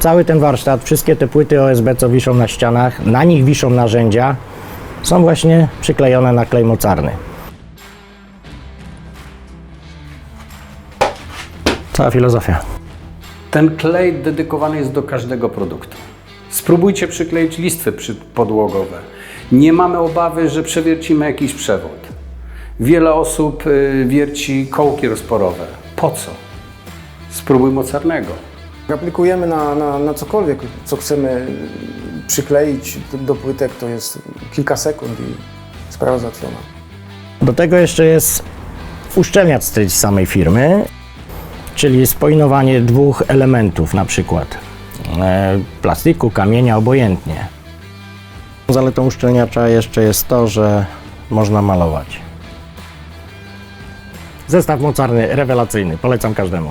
Cały ten warsztat, wszystkie te płyty OSB, co wiszą na ścianach, na nich wiszą narzędzia, są właśnie przyklejone na klej mocarny. Cała filozofia. Ten klej dedykowany jest do każdego produktu. Spróbujcie przykleić listwy podłogowe. Nie mamy obawy, że przewiercimy jakiś przewód. Wiele osób y, wierci kołki rozporowe. Po co? Spróbuj mocarnego. Aplikujemy na, na, na cokolwiek, co chcemy przykleić do, płytek, to jest kilka sekund i sprawa załatwiona. Do tego jeszcze jest uszczelniacz z samej firmy, czyli spoinowanie dwóch elementów, na przykład e, plastiku, kamienia, obojętnie. Zaletą uszczelniacza jeszcze jest to, że można malować. Zestaw mocarny rewelacyjny, polecam każdemu.